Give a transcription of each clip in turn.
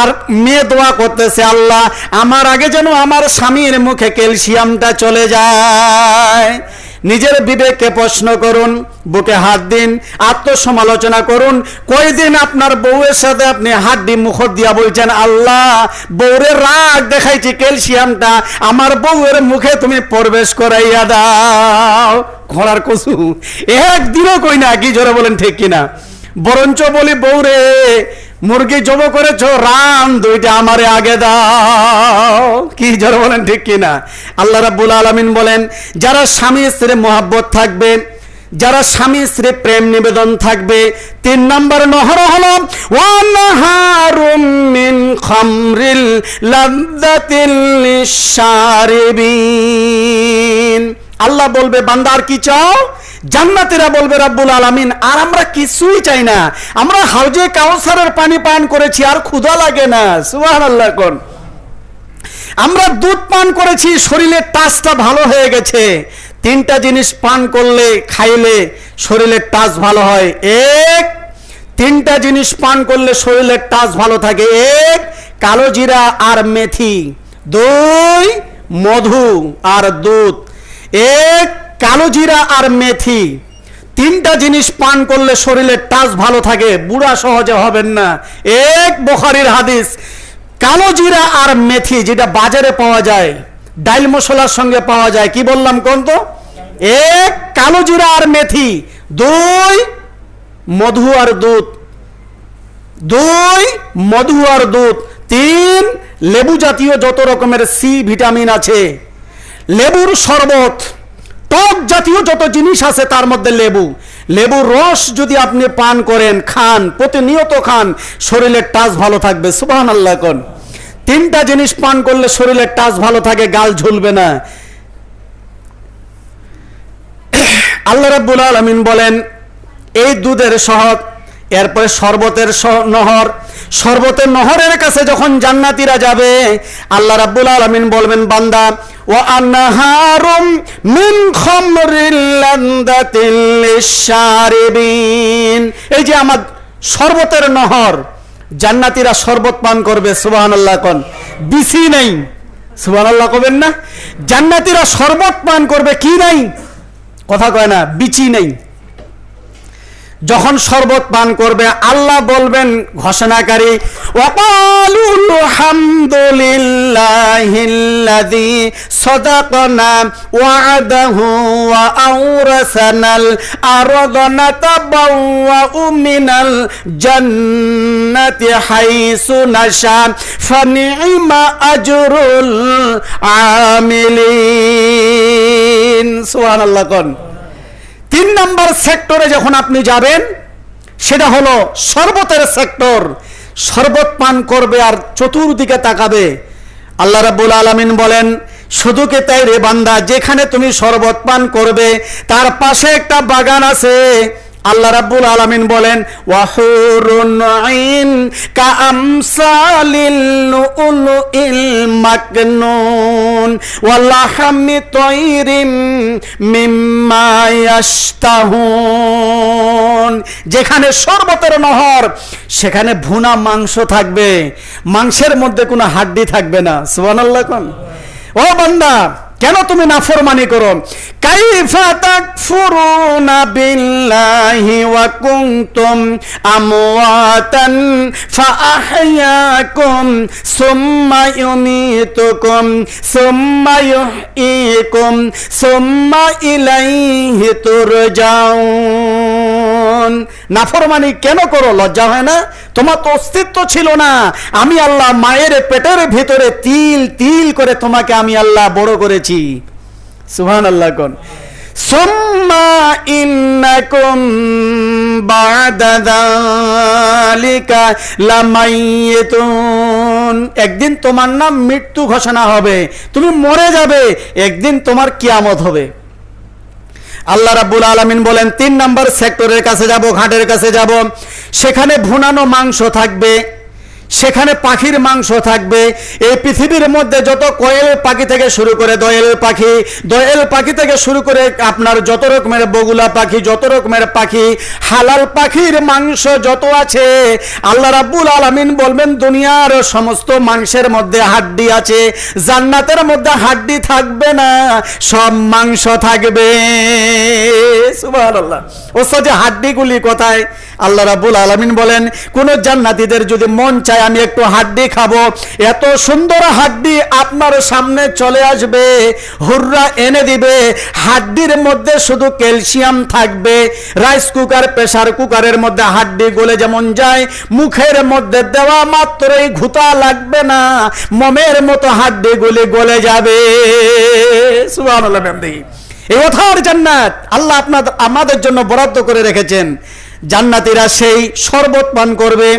আর মেয়ে দোয়া করতেছে আল্লাহ, আমার আগে যেন আমার স্বামীর মুখে ক্যালসিয়ামটা চলে যায়। নিজের বিবেককে প্রশ্ন করুন, বুকে হাত দিন, আত্মসমালোচনা করুন। কয়দিন আপনার বউয়ের সাথে আপনি হাত দিয়ে মুখ দিয়া বলছেন, আল্লাহ, বউরে রাগ দেখাইছি, ক্যালসিয়ামটা আমার বউয়ের মুখে তুমি প্রবেশ করাইয়া দাও। ঘোড়ার কসু, একদিনও কই না, কি জোরে বলেন ঠিক কিনা? বরঞ্চ বলি, বউরে মুরগি জব করেছ, রাম, দুইটা আমারে আগে দাও। কি জোর বলেন, ঠিক কিনা আল্লাহ রাব্বুল আলামিন বলেন, যারা স্বামী স্ত্রী মোহাব্বত থাকবে, যারা স্বামী স্ত্রী প্রেম নিবেদন থাকবে, তিন নম্বর নহর হলো মিন খামরিল আল্লাহ বলবে, বান্দার কি চাও? জান্নাতীরা বলবে, রাব্বুল আলামিন, আর আমরা কিছুই চাই না। আমরা হাউজে কাউসারের পানি পান করেছি, আর ক্ষুধা লাগে না। সুবহানাল্লাহ আমরা দুধ পান করেছি, শরীরের টাচটা ভালো হয়ে গেছে। তিনটা জিনিস পান করলে, খাইলে শরীরের টাচ ভালো হয়। এক, তিনটা জিনিস পান করলে শরীরের টাচ ভালো থাকে। এক, কালো জিরা আর মেথি। দুই, মধু আর দুধ। এক কালো জিরা আর মেথি। তিনটা জিনিস পান করলে শরীরের টাচ ভালো থাকে, বুড়া সহজে হবেন না। এক বখারির হাদিস, কালো জিরা আর মেথি যেটা বাজারে পাওয়া যায়, ডাইল মশলার সঙ্গে পাওয়া যায়, কি বললাম কোন তো? এক কালো জিরা আর মেথি, দুই মধু আর দুধ, দুই মধু আর দুধ, তিন লেবু জাতীয় যত রকমের সি ভিটামিন আছে। লেবুর শরবত টক জাতীয় যত জিনিস আছে তার মধ্যে লেবু। লেবুর রস যদি আপনি পান করেন, খান, প্রতিনিয়ত খান, শরীরের টাচ ভালো থাকবে। সুবাহান আল্লাহ কোন। তিনটা জিনিস পান করলে শরীরের টাচ ভালো থাকে, গাল ঝুলবে না। আল্লাহ রাব্বুল আলামিন বলেন, এই দুধের শহর এরপরে শরবতের নহর শরবতের নহরের কাছে যখন জান্নাতীরা যাবে, আল্লাহ রাব্বুল আলামিন বলবেন, বান্দা ও আন্নাহারুম মিন খামরিল লান্দাতিল এই যে আমার শরবতের নহর, জান্নাতীরা শরবত পান করবে, সুবহানাল্লাহ কোন। বিসি নেই। সুবহানাল্লাহ কবেন না? জান্নাতীরা শরবত পান করবে, কি নাই? কথা কয় না, বিচি নেই। যখন শরবত পান করবে, আল্লাহ বলবেন ঘোষণাকারী ওয়াকালুল হামদুলিল্লাহিল্লাযী সাদাকানা ওয়া'দাহু ওয়া আওরাসানাল আরদা নাতাবাওয়াউ মিনাল জান্নাতি হাইসু নাশা, ফানি'মা আজরুল আমিলিন। সুবহানাল্লাহ, কোন। তিন নম্বর সেক্টরে যখন আপনি যাবেন, সেটা হলো শরবতের সেক্টর। শরবত পান করবে আর চতুর্দিকে তাকাবে। আল্লাহ রাব্বুল আলামিন বলেন, শুধু কে তাই রে বান্দা? যেখানে তুমি শরবত পান করবে, তার পাশে একটা বাগান আছে। আল্লাহ রাব্বুল আলামিন বলেন, ওয়াহুরুন আইন কা আমসালিল লুলুইল মাকনুন ওয়ালাহামি তৈরিম মিম্মা ইয়াশতাহুন। যেখানে সর্বতর নহর, সেখানে ভুনা মাংস থাকবে। মাংসের মধ্যে কোনো হাড্ডি থাকবে না। সুবহানাল্লাহ কোন। ও বান্দা কেন তুমি নাফরমানি করো? কাইফা তাকফুরুনা বিল্লাহি ওয়া কুনতুম আমওয়াতান ফাআহইয়াকুম সুম্মা ইউমীতুকুম, সুম্মা ইউহয়িকুম সুম্মা ইলাইহি তুরজাউন। নাফরমানি কেন করো? লজ্জা হয় না? তোমার তো অস্তিত্ব ছিল না। আমি আল্লাহ মায়ের পেটের ভিতরে তিল তিল করে তোমাকে আমি আল্লাহ বড় করেছি। সুহান আল্লাহ কোন। সুম্মা ইন্নাকুম বাদা যালিকা একদিন তোমার নাম মৃত্যু ঘোষণা হবে। তুমি মরে যাবে। একদিন তোমার কিয়ামত হবে। আল্লাহ রাব্বুল আলামিন বলেন, তিন নম্বর সেক্টরের কাছে যাব, ঘাটের কাছে যাব। সেখানে ভুনানো মাংস থাকবে। সেখানে পাখির মাংস থাকবে। এই পৃথিবীর মধ্যে যত কয়েল পাখি থেকে শুরু করে দয়েল পাখি দয়েল পাখি থেকে শুরু করে আপনার যত রকমের বগুলা পাখি, যত রকমের পাখি, হালাল পাখির মাংস যত আছে, আল্লাহ রাব্বুল আলামিন বলবেন, দুনিয়ার সমস্ত মাংসের মধ্যে হাড্ডি আছে, জান্নাতের মধ্যে হাড্ডি থাকবে না, সব মাংস থাকবে। সুবহানাল্লাহ। ওস্তাদ হাড্ডিগুলি কোথায়? আল্লাহ রাব্বুল আলামিন বলেন, কোন জান্নাতীদের যদি মন চায় আমি একটু হাড্ডি খাব। এত সুন্দর হাড্ডি আপনার সামনে চলে আসবে, হুররা এনে দিবে। হাড্ডির মধ্যে শুধু ক্যালসিয়াম থাকবে। রাইস কুকার, প্রেসার কুকারের মধ্যে হাড্ডি গলে যেমন যায়, মুখের মধ্যে দেওয়া মাত্রই ঘুতা লাগবে না। মমের মতো হাড্ডি গুলি গলে যাবে। সুবহানাল্লাহ বিহামদিহি। এই অথার জান্নাত, আল্লাহ আপনাদের আমাদের জন্য বরাদ্দ করে রেখেছেন। জান্নাতীরা সেই শরবত পান করবে।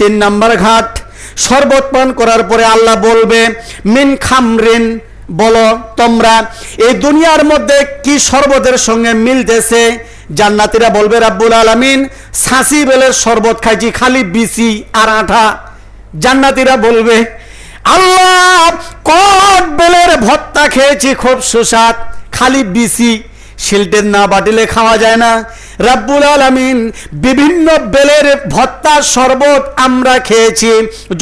তিন নাম্বার ঘাট। শরবত পান করার পরে আল্লাহ বলবে, মিন খামরিন। বলো, তোমরা এই দুনিয়ার মধ্যে কি শরবতের সঙ্গে মিলতেছে? জান্নাতিরা বলবে, রাব্বুল আলামিন সাঁসি বেলের শরবত খাইছি, খালি বিসি আর আঠা। জান্নাতীরা বলবে, আল্লাহ কট বেলের ভত্তা খেয়েছি, খুব সুস্বাদ, খালি বিসি শিল্টের না বাটিলে খাওয়া যায় না। রাব্বুল আলামিন বিভিন্ন বেলের ভত্তা শরবত আমরা খেয়েছি,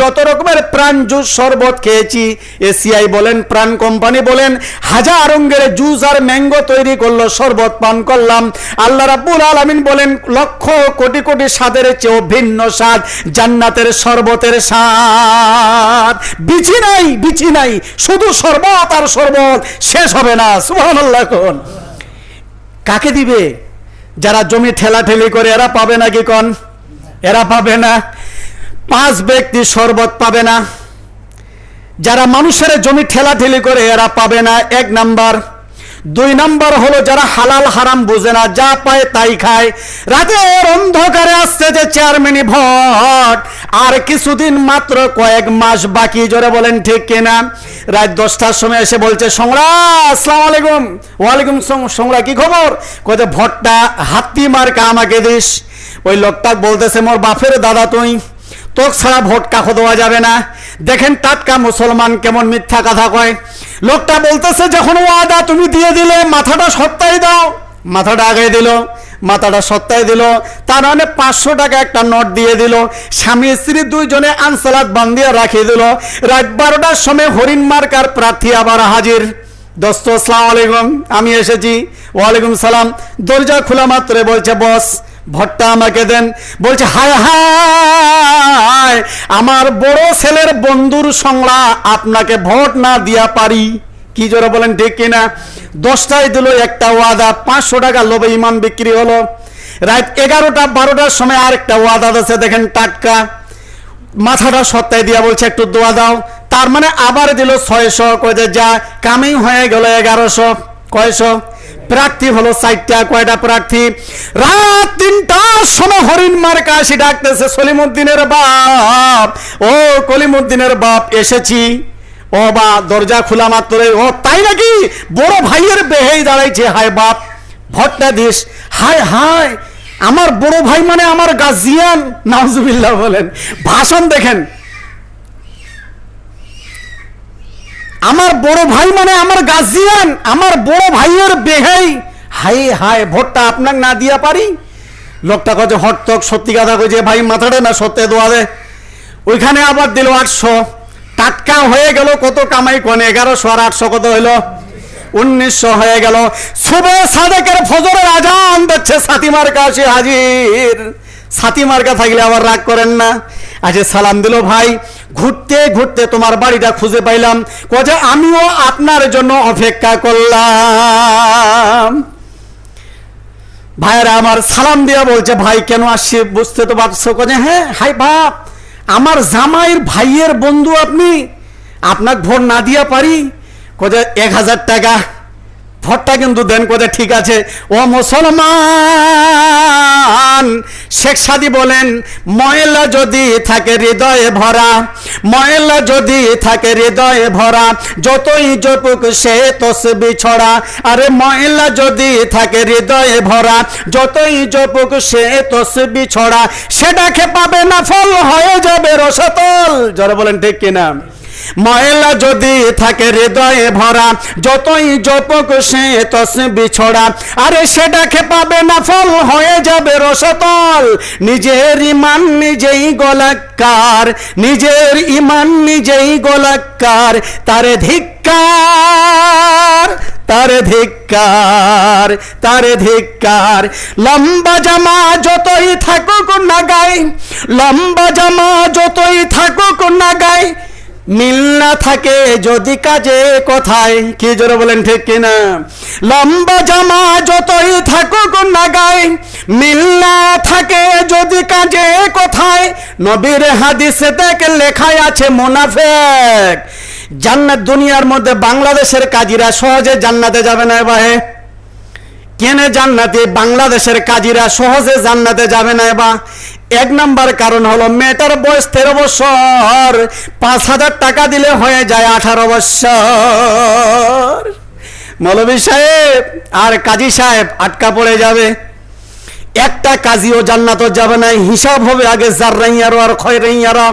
যত রকমের প্রাণ জুস শরবত খেয়েছি। এসিআই বলেন, প্রাণ কোম্পানি বলেন, হাজার রঙের জুস আর ম্যাঙ্গো তৈরি করল, শরবত পান করলাম। আল্লাহ রাব্বুল আলামিন বলেন, লক্ষ কোটি কোটি স্বাদের চেয়েও ভিন্ন স্বাদ, জান্নাতের শরবতের স্বাদ। বিছি নাই বিছি নাই, শুধু শরবত আর শরবত, শেষ হবে না, সুবহানাল্লাহ কোন। কাকে দিবে? যারা জমি ঠেলা ঠেলি করে, এরা পাবে না কি কন? এরা পাবে না। পাঁচ ব্যক্তি শরবত পাবে না। যারা মানুষের জমি ঠেলা ঠেলি করে, এরা পাবে না। এক নাম্বার দুই নাম্বার হলো যারা হালাল হারাম বুঝে না, যা পায় তাই খায়। রাতের অন্ধকারে আসছে যে চেয়ারম্যানই ভোট। আর কিছুদিন মাত্র কয়েক মাস বাকি, জোরে বলেন ঠিক কিনা? রাত দশটার সময় এসে বলছে সংরা আসসালামু আলাইকুম। ওয়ালাইকুম সংরা কি খবর? কোথায় ভোটটা হাতি মার্কা আমাকে দিস। ওই লোকটা বলতেছে, মোর বাপের দাদা তুই। তোক ছাড়া ভোট কাকো দেওয়া যাবে না। দেখেন টাটকা মুসলমান কেমন মিথ্যা কথা কয়। লোকটা বলতেছে, যখন ওয়াদা তুমি দিয়ে দিলে, মাথাটা সত্তাই দাও। মাথাটা আগে দিল, মাথাটা সত্তায় দিল। তার মানে পাঁচশো টাকা একটা নোট দিয়ে দিল। স্বামী, স্ত্রী দুইজনে আনসালাত বান্ধিয়ে রাখিয়ে দিল। রাত বারোটার সময় হরিণ মার্কার প্রার্থী আবার হাজির। দোস্ত, আসসালামু আলাইকুম। আমি এসেছি। ওয়ালাইকুম সালাম। দরজা খোলা মাত্রে বলছে, বস ভোটটা আমাকে দেন। বলছে, হায় হায়, আমার বড় ছেলের বন্ধুর সংলা আপনাকে ভোট না দিয়া পারি। কি জোরে বলেন, ঠিক কিনা দশটায় দিল একটা ওয়াদা, পাঁচশো টাকা লোভে ইমান বিক্রি হলো। রাত এগারোটা, বারোটার সময় আরেকটা ওয়াদা আছে দেখেন টাটকা। মাথাটা সত্তায় দিয়া বলছে, একটু দোয়া দাও। তার মানে আবার দিল ছয়শো কয়ে যা কামেই হয়ে গেল এগারোশো, কয়শো। প্রার্থী হলো চারটা, কয়টা প্রার্থী? রাত তিনটার সময় হরিণ মার্কা আসি ডাকতেছে, সলিমুদ্দিনের বাপ। ও কলিমুদ্দিনের বাপ, এসেছি। ও বা, দরজা খোলা মাত্র ও, তাই নাকি? বড় ভাইয়ের বেহেই দাঁড়াইছে। হায় বাপ, ভট্টা দিস। হায় হায়, আমার বড় ভাই মানে আমার গাজিয়ান নাউজুবিল্লাহ বলেন। ভাষণ দেখেন। আমার বড় ভাই মানে আমার গাজিয়ান আমার বড় ভাইয়ের বেহাই। হাই হাই ভোটটা আপনার না দিয়া পারি? লোকটা কছে হটতক সত্যি কথা কইছে ভাই মাথাটা না সত্যি দোয়া দে। ওইখানে আবার দিল আটশো। টাটকা হয়ে গেল কত কামাই কনে, এগারোশো আর আটশো কত হইল? উনিশশো হয়ে গেল। শুভে সাদেকের ফজরের আজান দিচ্ছে সাতিমার কাছে হাজির। সাথী মার্কা থাকলে আবার রাগ করেন না। আজকে সালাম দিল ভাই। ঘুরতে ঘুরতে তোমার বাড়িটা খুঁজে পাইলাম। কোজে আমিও আপনার জন্য অপেক্ষা করলাম। ভাইয়েরা, আমার সালাম দিয়া বলছে, ভাই, কেন আসছি? বুঝতে তো পারছ? কোজে হ্যাঁ হাই বাপ, আমার জামাইয়ের ভাইয়ের বন্ধু আপনি। আপনাকে ভোট না দিয়া পারি। কোজে এক হাজার টাকা ভোটটা কিন্তু দেন করে ঠিক আছে। ও মুসলমান, শেখ সাদি বলেন, ময়লা যদি থাকে হৃদয়ে ভরা, ময়লা যদি থাকে হৃদয়ে ভরা, যতই জপুক সে তসবি ছড়া, আরে ময়লা যদি থাকে হৃদয়ে ভরা, যতই জপুক সে তসবি ছড়া সেটা পাবে না, ফল হয়ে যাবে রসতল। জোরে বলেন ঠিক কিনা? ময়লা যদি থাকে হৃদয়ে ভরা, যতই জপক সে তসবি ছড়া। আরে সেটাকে পাবে না ফল, হয়ে যাবে রসতল। নিজের ইমান নিজেই গোলাকার, নিজের ইমান নিজেই গোলাকার। তারে ধিক্কার তারে ধিক্কার তারে ধিক্কার। লম্বা জামা যতই থাকুক না গাই লম্বা জামা যতই থাকুক না গাই মিল না থাকে যদি কাজে কোথায়। কি জোরে বলেন ঠিক কিনা? লম্বা জামা যতই থাকুক না গায়ে মিল না থাকে যদি কাজে কোথায়। নবীর হাদিসে দেখ লেখায় আছে মুনাফেক। জান্নাত দুনিয়ার মধ্যে বাংলাদেশের কাজীরা সহজে জান্নাতে যাবে না এবারে কেনে জান্নাতে বাংলাদেশের কাজীরা সহজে জান্নাতে যাবে না এবার এক নাম্বার কারণ হলো মেয়েটার বয়স তেরো বছর। পাঁচ হাজার টাকা দিলে হয়ে যায় আঠারো বছর। মৌলবী সাহেব, আর কাজী সাহেব, আটকা পড়ে যাবে। একটা কাজীও জান্নাত যাবে না, হিসাব হবে আগে যার রাইয়ারো আর খয় রাইয়ারো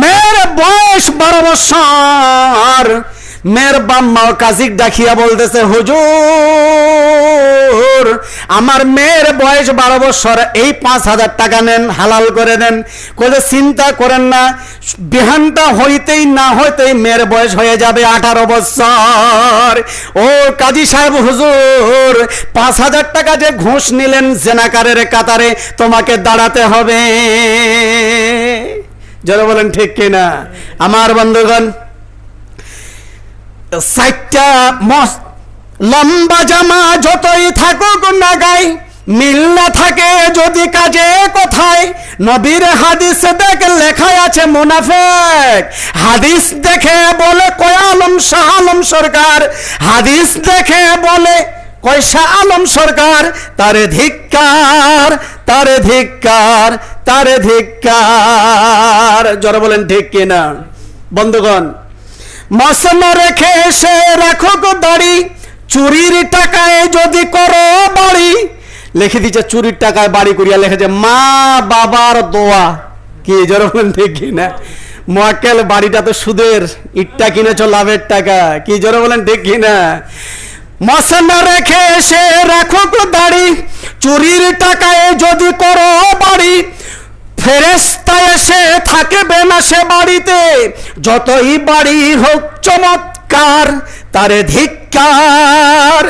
মেয়ের বয়স বারো বছর। মেয়ের বাম্মা কাজিক ডাকিয়া বলতেছে, হুজুর, আমার মেয়ের বয়স বারো বছর, এই পাঁচ হাজার টাকা নেন, হালাল করে দেন কোথাও চিন্তা করেন না, বিহানটা হইতেই না হইতেই মেয়ের বয়স হয়ে যাবে আঠারো বছর। ও কাজী সাহেব, হুজুর, পাঁচ হাজার টাকা যে ঘুষ নিলেন জেনাকারের কাতারে, তোমাকে দাঁড়াতে হবে। যারা বলেন, ঠিক কিনা? আমার বন্ধুগণ সাইটটা মস্ত। লম্বা জামা যতই থাকুক না গাই, মিল না থাকে যদি কাজে কোথায়। নবীর হাদিস দেখ, লেখায় আছে মুনাফেক। হাদিস দেখে বলে কয়ালম শাহ আলম সরকার? হাদিস দেখে বলে কয়সা আলম সরকার? তারে ধিক্কার তারে ধিক্কার তারে ধিক্কার। জোরে বলেন ঠিক কিনা? বন্ধুগণ মশলা রেখে সে রাখো গো দাড়ি। চুরির টাকায় যদি করো বাড়ি। লিখে দিচ্ছে চুরির টাকায় বাড়ি করিয়া লিখেছে, মা বাবার দোয়া। কি যেরকম দেখি না। মক্কেল বাড়িটা তো সুদের, ইটটা কিনেছ লাভের টাকা। কি জোরে বলেন দেখি না। মশলা রেখে সে রাখো দাড়ি। চুরির টাকায় যদি করো বাড়ি ফেরেস্তা এসে থাকবে না সে বাড়িতে। যতই বাড়ি হোক চমৎকার, তারে ধিক্কার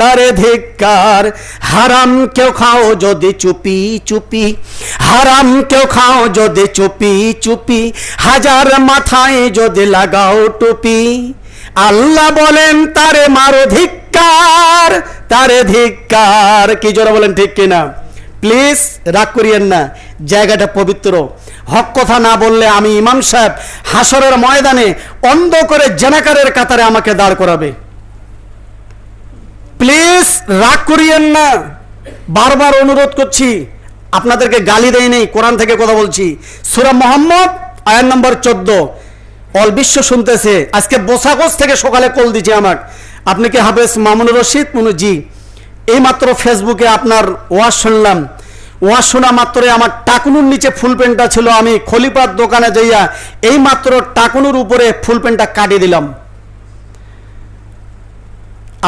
তারে ধিক্কার। হারাম কেউ খাও যদি চুপি চুপি, হারাম কেউ খাও যদি চুপি চুপি, হাজার মাথায় যদি লাগাও টুপি। আল্লাহ বলেন, তারে মারো ধিক্কার, তারে ধিক্কার। কি জোরে বলেন, ঠিক কিনা? প্লিজ রাগ করিয়েন না, জায়গাটা পবিত্র। হক কথা না বললে আমি ইমাম সাহেব হাসরের ময়দানে অন্ধ করে জেনাকারের কাতারে আমাকে দাঁড় করাবে। প্লিজ রাগ করিয়েন না, বারবার অনুরোধ করছি, আপনাদেরকে গালি দেয় নেই, কোরআন থেকে কথা বলছি। সুরা মোহাম্মদ আয়ার নম্বর চোদ্দ। অল বিশ্ব শুনতেছে, আজকে বোসাগজ থেকে সকালে কল দিচ্ছে আমার আপনি কি হাফেজ মামুনুর রশিদ? মনু, জি। এই মাত্র ফেসবুকে আপনার ওয়াজ শুনলাম। ওয়াজ শোনা মাত্রে আমার টাকুনুর নিচে ফুল প্যান্টটা ছিল। আমি খলিপার দোকানে যাইয়া এই মাত্র টাকুনুর উপরে ফুল প্যান্টটা কাটিয়ে দিলাম।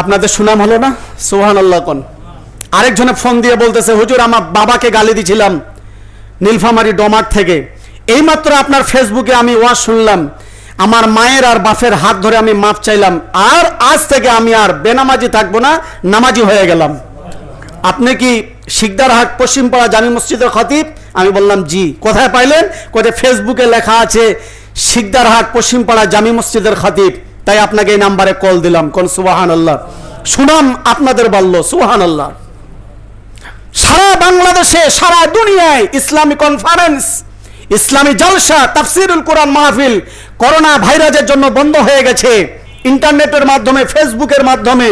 আপনাদের সুনাম হলো না? সোহান আল্লাহ কন। আরেকজনে ফোন দিয়ে বলতেছে, হুজুর, আমার বাবাকে গালি দিছিলাম নীলফামারি ডমার থেকে। এইমাত্র আপনার ফেসবুকে আমি ওয়া শুনলাম। আমার মায়ের আর বাপের হাত ধরে আমি মাপ চাইলাম। আর আজ থেকে আমি আর বেনামাজি থাকব না, নামাজি হয়ে গেলাম। আপনি কি শিকদারহাট পশ্চিমপাড়া জামি মসজিদের খতিব? আমি বললাম, জি। কোথায় পাইলেন? কোথায় ফেসবুকে লেখা আছে, শিকদার শিকদারহাট পশ্চিমপাড়া জামি মসজিদের খতিব। তাই আপনাকে এই নাম্বারে কল দিলাম। কোন সুবাহান আল্লাহ সুনাম আপনাদের বলল সুবাহান আল্লাহ সারা বাংলাদেশে, সারা দুনিয়ায় ইসলামী কনফারেন্স ইসলামী জলসা, তাফসিরুল কোরআন মাহফিল করোনা ভাইরাসের জন্য বন্ধ হয়ে গেছে। ইন্টারনেটের মাধ্যমে, ফেসবুকের মাধ্যমে,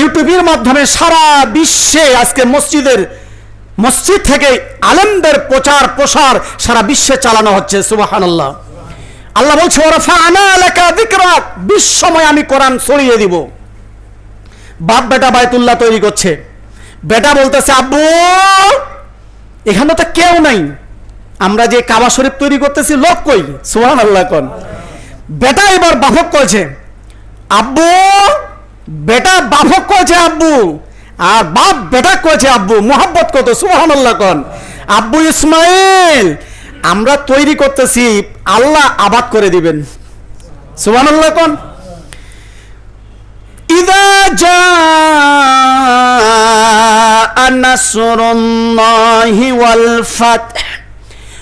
ইউটিউবের মাধ্যমে সারা বিশ্বে আজকে মসজিদের, মসজিদ থেকে আলেমদের প্রচার প্রসার সারা বিশ্বে চালানো হচ্ছে, সুবাহানাল্লাহ। আল্লাহ বলছে বিশ্বময় আমি কোরআন ছড়িয়ে দিব। বাপ বেটা বায়তুল্লাহ তৈরি করছে। বেটা বলতেছে, আব্বু, এখানে তো কেউ নাই। আমরা যে কাবা শরীফ তৈরি করতেছি, লোক কই? সোহান আল্লাহ কন। বেটা এবার বাফক করছে। আব্বু, বেটা বাফক করছে আব্বু। আর বাপ বেটা করছে আব্বু। মোহাব্বত কত? সোহান আল্লাহ কন। আব্বু ইসমাইল, আমরা তৈরি করতেছি, আল্লাহ আবাদ করে দিবেন। সোহান আল্লাহ কন। ইদা যা নাসরুল্লাহি ওয়াল ফাতহ।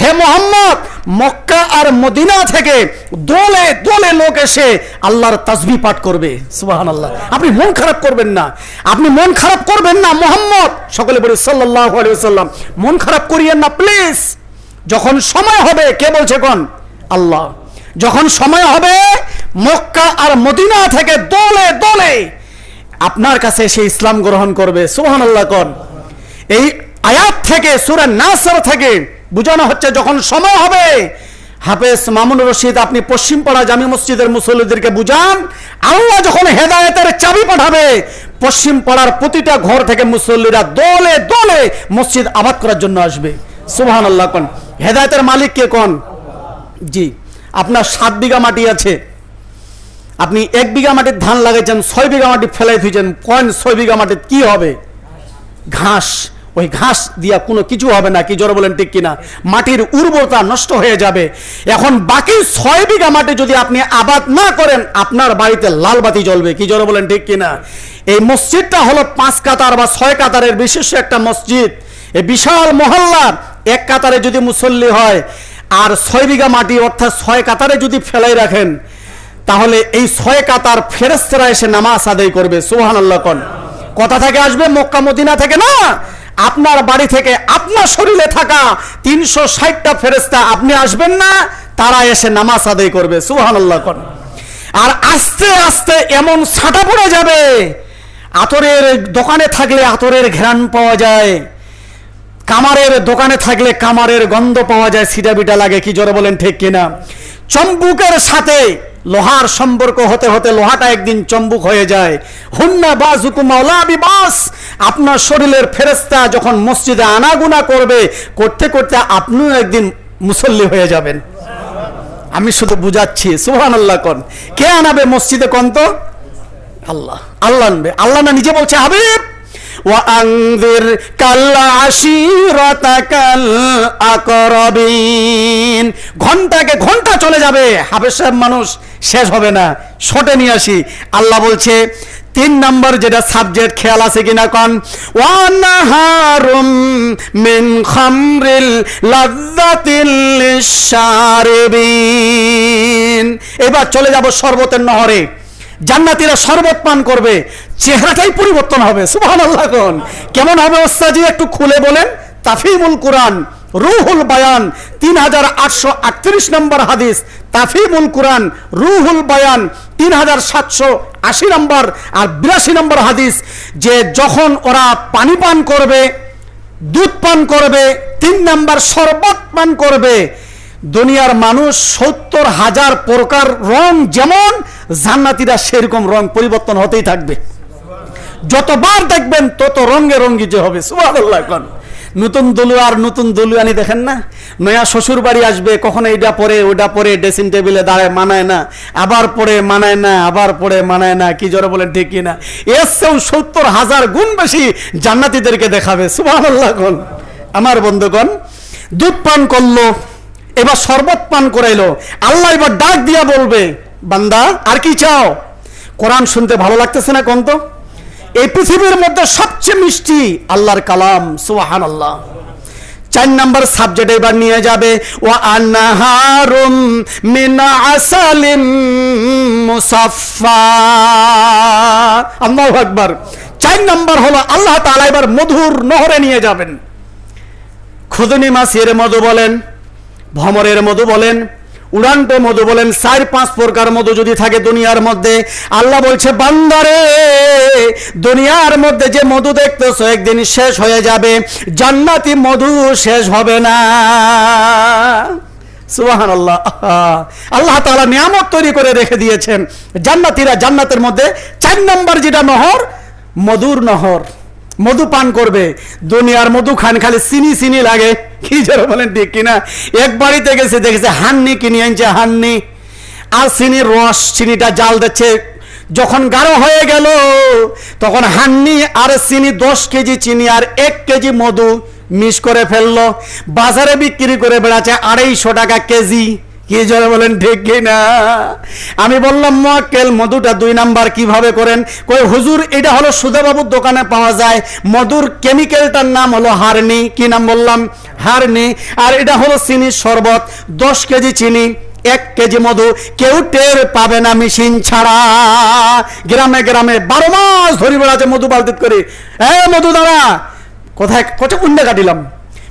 হে মোহাম্মদ, মক্কা আর মদিনা থেকে দলে দোলে লোক এসে আল্লাহর তাসবি পাঠ করবে। সুবাহান আল্লাহ আপনি মন খারাপ করবেন না। আপনি মন খারাপ করবেন না, মোহাম্মদ। সকলে বলি সাল্লাহ সাল্লাম মন খারাপ করিয়েন না, প্লিজ। যখন সময় হবে, কে বলছে কোন আল্লাহ। যখন সময় হবে, মক্কা আর মদিনা থেকে দলে দলে আপনার কাছে সে ইসলাম গ্রহণ করবে। সুহান আল্লাহ কন। এই আয়াত থেকে, সুরা নাসর থেকে বোঝানো হচ্ছে যখন সময় হবে। হাফেজ মামুন রশিদ, আপনি পশ্চিম পাড়া জামি মসজিদের মুসল্লিদেরকে বুঝান। আল্লাহ যখন হেদায়েতের চাবি পাঠাবে পশ্চিম পাড়ার প্রতিটা ঘর থেকে মুসল্লিরা দলে দলে মসজিদ আবাদ করার জন্য আসবে। সুবহান আল্লাহ কন। হেদায়তের মালিক কে কোন? জি, আপনার সাত বিঘা মাটি আছে। আপনি এক বিঘা মাটির ধান লাগাইছেন, ছয় বিঘা মাটি ফেলাই থুইছেন কয়েন ছয় বিঘা মাটির কি হবে? ঘাস। ওই ঘাস দিয়া কোনো কিছু হবে না, কি জোরে বলেন ঠিক কিনা? মাটির উর্বরতা নষ্ট হয়ে যাবে। এখন বাকি ছয় বিঘা মাটি যদি আপনি আবাদ না করেন, আপনার বাড়িতে লাল বাতি জ্বলবে, কি জোরে বলেন ঠিক কিনা? এই মসজিদটা হলো পাঁচ কাতার বা ছয় কাতারের বিশেষ একটা মসজিদ। এই বিশাল মহল্লা, এক কাতারে যদি মুসল্লি হয়, আর ছয় বিঘা মাটি অর্থাৎ ছয় কাতারে যদি ফেলাই রাখেন, তাহলে এই ছয় কাতার ফেরেস্তারা এসে নামাজ আদায় করবে সুহান আল্লাহ কন। কথা থেকে আসবে মক্কা মদিনা থেকে না? আপনার বাড়ি থেকে আপনার শরীরে থাকা তিনশো ষাটটা ফেরেস্তা আপনি আসবেন না, তারা এসে নামাজ আদায় করবে সুহান আল্লাহ আর আস্তে আস্তে এমন ছাটা পড়ে যাবে, আতরের দোকানে থাকলে আতরের ঘ্রাণ পাওয়া যায়, কামারের দোকানে থাকলে কামারের গন্ধ পাওয়া যায় সিটা বিটা লাগে, কি জোরে বলেন ঠিক কিনা? চম্বুকের সাথে লোহার সম্পর্ক হতে হতে লোহাটা একদিন চম্বুক হয়ে যায়। হুন্না মাওলা বাস, আপনার শরীরের ফেরেস্তা যখন মসজিদে আনাগুনা করবে, করতে করতে আপনিও একদিন মুসল্লি হয়ে যাবেন। আমি শুধু বুঝাচ্ছি সুহান আল্লাহ কন। কে আনাবে মসজিদে কন তো? আল্লাহ। আল্লাহ আনবে। আল্লাহ না নিজে বলছে, হাবিব! ওয়াংদির কাল্লা আশিরতাকাল আকরবিন। ঘন্টাকে ঘণ্টা চলে যাবে। হাফেজ সাহেব মানুষ, শেষ হবে না। শটে নিয়ে আসি। আল্লাহ বলছে, তিন নম্বর যেটা সাবজেক্ট খেয়াল আছে কিনা কন? ওয়ানাহারুম মিন খামরিল লাযযাতিল লিশারিবিন এবার চলে যাব সর্বতের নহরে। জান্নাতীরা শরবত পান করবে, চেহারাটাই পরিবর্তন হবে, সুবহানাল্লাহ কোন। কেমন হবে ওস্তাজি একটু খুলে বলেন? তাফিমুল কোরআন, রুহুল বায়ান, তিন হাজার আটশো আটত্রিশ নম্বর হাদিস। তাফিমুল কোরআন, রুহুল বায়ান, তিন হাজার সাতশো আশি নম্বর আর বিরাশি নম্বর হাদিস, যে যখন ওরা পানি পান করবে, দুধ পান করবে, তিন নম্বর শরবত পান করবে দুনিয়ার মানুষ সত্তর হাজার প্রকার রং যেমন, জান্নাতিরা সেরকম রং পরিবর্তন হতেই থাকবে। যতবার দেখবেন তত রঙে রঙ্গিত হবে, সুবহানাল্লাহ কোন। নতুন আর নতুন দলুয়ানি দেখেন না? নয়া শ্বশুর বাড়ি আসবে, কখনো এটা পরে ওটা পরে ড্রেসিং টেবিলে দাঁড়ায় মানায় না, আবার পরে মানায় না, আবার পরে মানায় না, কি জোরে বলেন ঠিক না এর সত্তর হাজার গুণ বেশি জান্নাতিদেরকে দেখাবে কোন। আমার বন্ধুগণ, দুধ পান করল এবার শরবত পান করাইলো। আল্লাহ এবার ডাক দিয়া বলবে, বান্দা, আর কি চাও? কোরআন শুনতে ভালো লাগতেছে না কোন তো এই পৃথিবীর মধ্যে সবচেয়ে মিষ্টি আল্লাহর কালাম সুহান আল্লাহ চার নাম্বার সাবজেক্ট এবার নিয়ে যাবে ও আন্নাহারুম মিন আসালিম মুসাফফা। আল্লাহু আকবার। চার নাম্বার হলো আল্লাহ তাআলা এবার মধুর নহরে নিয়ে যাবেন। খুদনি মাছের মধু বলেন ভমরের মধু বলেন উড়ান্তে মধু বলেন, চার পাঁচ প্রকার মধু যদি থাকে দুনিয়ার মধ্যে, আল্লাহ বলছে, বান্দারে, দুনিয়ার মধ্যে যে মধু দেখতেছো একদিন শেষ হয়ে যাবে, জান্নাতি মধু শেষ হবে না। সুবাহান আল্লাহ আল্লাহ তাআলা নিয়ামত তৈরি করে রেখে দিয়েছেন। জান্নাতীরা জান্নাতের মধ্যে চার নম্বর যেটা নহর, মধুর নহর। মধু পান করবে। দুনিয়ার মধু খান, খালি চিনি চিনি লাগে। কি যেন বলেন ঠিক কিনা? এক বাড়িতে গেছে, দেখেছে হান্নি কিনে আনছে, হান্নি। আর চিনির রস, চিনিটা জাল দিচ্ছে। যখন গাঢ় হয়ে গেল, তখন হান্নি আর চিনি, দশ কেজি চিনি আর এক কেজি মধু মিস করে ফেলল। বাজারে বিক্রি করে বেড়াচ্ছে আড়াইশো টাকা কেজি। কি জন্য বলেন, ঠিক কি না আমি বললাম মোয়াক্কেল মধুটা দুই নাম্বার কীভাবে করেন? কই, হুজুর, এটা হলো সুধাবাবুর দোকানে পাওয়া যায়। মধুর কেমিক্যালটার নাম হলো হারনি। কি নাম বললাম? হারনি। আর এটা হলো চিনির শরবত, দশ কেজি চিনি, এক কেজি মধু। কেউ টের পাবে না মেশিন ছাড়া। গ্রামে গ্রামে বারো মাস ধরি বেড়াচ্ছে মধু বালতিত করে। এ মধু দাঁড়া কোথায় কোথায় উন্ডে কাটিলাম?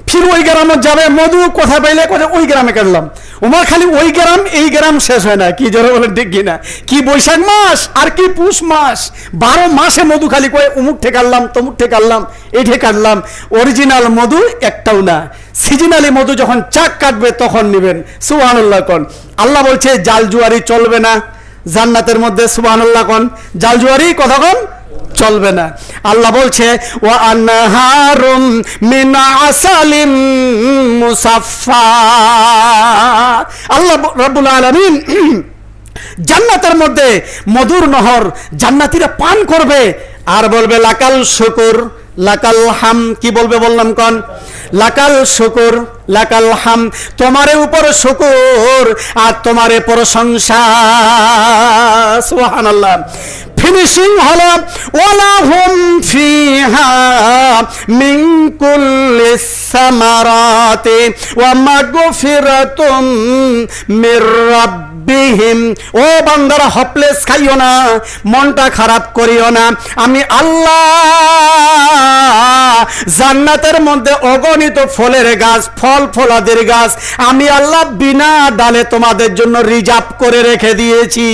ফির ওই গ্রামে যাবে, মধু কোথায় পাইলে কোথায় ওই গ্রামে কাটলাম। ওমার খালি ওই গ্রাম, এই গ্রাম শেষ হয় না, কি জোরে বলেন ঠিক কিনা। কি বৈশাখ মাস আর কি পুষ মাস। বারো মাসে মধু খালি কয়ে উমুক ঠেকাল্লাম তমুক ঠেকাল্লাম এই ঠেকাল্লাম অরিজিনাল মধু একটাও না। সিজনালি মধু যখন চাক কাটবে তখন নেবেন। সুবহানাল্লাহ কন। আল্লাহ বলছে, জাল জুয়ারি চলবে না। জান্নাতের মধ্যে সুবহানাল্লাহ কন। জাল জুয়ারি কথা কন? চলবে না। আল্লাহ বলছে ও আনহারুম মিনা আসালিম মুসাফা আল্লাহ রাব্বুল আলামিন জান্নাতের মধ্যে মধুর নহর জান্নাতিরা পান করবে। আর বলবে, লাকাল শুকুর, লাকাল হাম। কি বলবে বললাম কন? লাকাল শুকুর, লাকাল হাম, তোমারে উপর শুকুর আর তোমারে প্রশংসা সুবহানাল্লাহ। ফিনিশিং হলো, ওয়ালাহুম ফিহা মিন কুল্লি সামারাতি ওয়া মাগফিরাতুম মির রাব্বিহিম। ও বান্দারা হপলেস খাইও না, মনটা খারাপ করিও না। আমি আল্লাহ জান্নাতের মধ্যে অগণিত ফলের গাছ, ফল ফলাদের গাছ, আমি আল্লাহ বিনা ডালে তোমাদের জন্য রিজার্ভ করে রেখে দিয়েছি।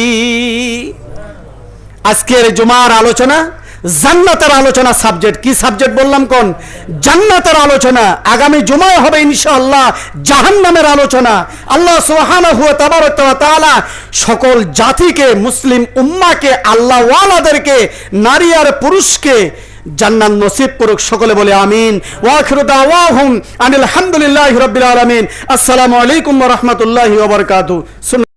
আজকের জুমার আলোচনা জান্নাতের আলোচনা সাবজেক্ট কি সাবজেক্ট বললাম কোন? জান্নাতের আলোচনা। আগামী জুমায় হবে ইনশাআল্লাহ, জাহান্নামের আলোচনা। আল্লাহ সুবহানাহু ওয়া তাআলা সকল জাতিকে, মুসলিম উম্মাকে আল্লাহ ওয়ালাদেরকে নারী আর পুরুষকে জান্নাত নসিব করুক, সকলে বলে আমিন। ওয়াখিরু দাওয়াহুম আনিল হামদুলিল্লাহি রাব্বিল আলামিন। আসসালামু আলাইকুম ওয়া রাহমাতুল্লাহি ওয়া বারাকাতুহু।